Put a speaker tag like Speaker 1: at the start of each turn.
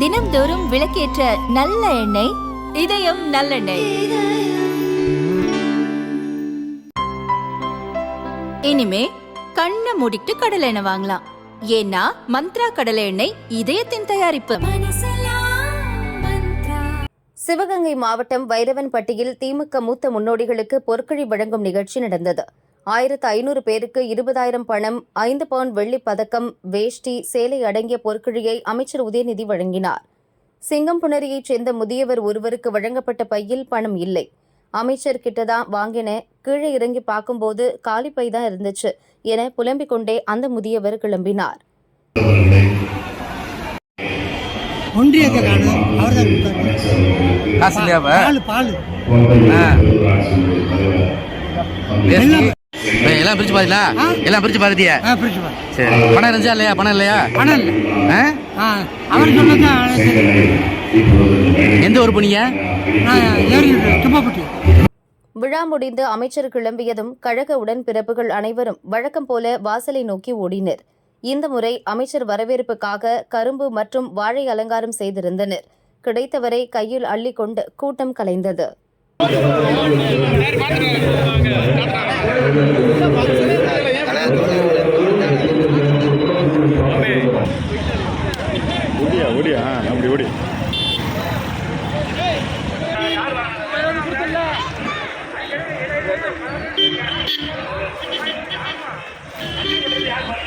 Speaker 1: தினம்தோறும் விளக்கேற்ற நல்ல எண்ணெய் இதயம் நல்லெண்ணெய். இனிமே கண்ணை மூடிட்டு கடலை எண்ணெய் வாங்கலாம். ஏன்னா மந்த்ரா கடலை எண்ணெய் இதயத்தின் தயாரிப்பு.
Speaker 2: சிவகங்கை மாவட்டம் வைரவன்பட்டியில் திமுக மூத்த முன்னோடிகளுக்கு பொற்கழி வழங்கும் நிகழ்ச்சி நடந்தது. ஆயிரத்து ஐநூறு பேருக்கு இருபதாயிரம் பணம் ஐந்து பவுன் வெள்ளிப் பதக்கம் வேஷ்டி சேலை அடங்கிய பொற்கழியை அமைச்சர் உதயநிதி வழங்கினார் சிங்கம்புணரியைச் சேர்ந்த முதியவர் ஒருவருக்கு வழங்கப்பட்ட பையில் பணம் இல்லை அமைச்சர் கிட்டதான் வாங்கின கீழே இறங்கி பார்க்கும்போது காலி பை தான் இருந்துச்சு என புலம்பிக் கொண்டே அந்த முதியவர் கிளம்பினார்
Speaker 3: காசு?
Speaker 4: பால் பால்.
Speaker 3: ஏய், எல்லாம் பிரிச்சு பாத்தீங்களா எல்லாம் பிரிச்சு பாத்துட்டியா
Speaker 4: ஆ பிரிச்சு பாரு.
Speaker 3: சரி. பணம் இருந்துச்சா இல்லையா? பணம் இல்லையா?
Speaker 4: பணம் இல்லை. அவர்
Speaker 3: எந்த ஊர் போனீங்க?
Speaker 2: விழா முடிந்து அமைச்சர் கிளம்பியதும் கழக உடன்பிறப்புகள் அனைவரும் வழக்கம் போல வாசலை நோக்கி ஓடினர். இந்த முறை அமைச்சர் வரவேற்புக்காக கரும்பு மற்றும் வாழை அலங்காரம் செய்திருந்தனர். கிடைத்தவரை கையில் அள்ளிக்கொண்டு கூட்டம் கலைந்தது.
Speaker 5: ஓடியா ஓடியா அப்படி ஓடி Yeah.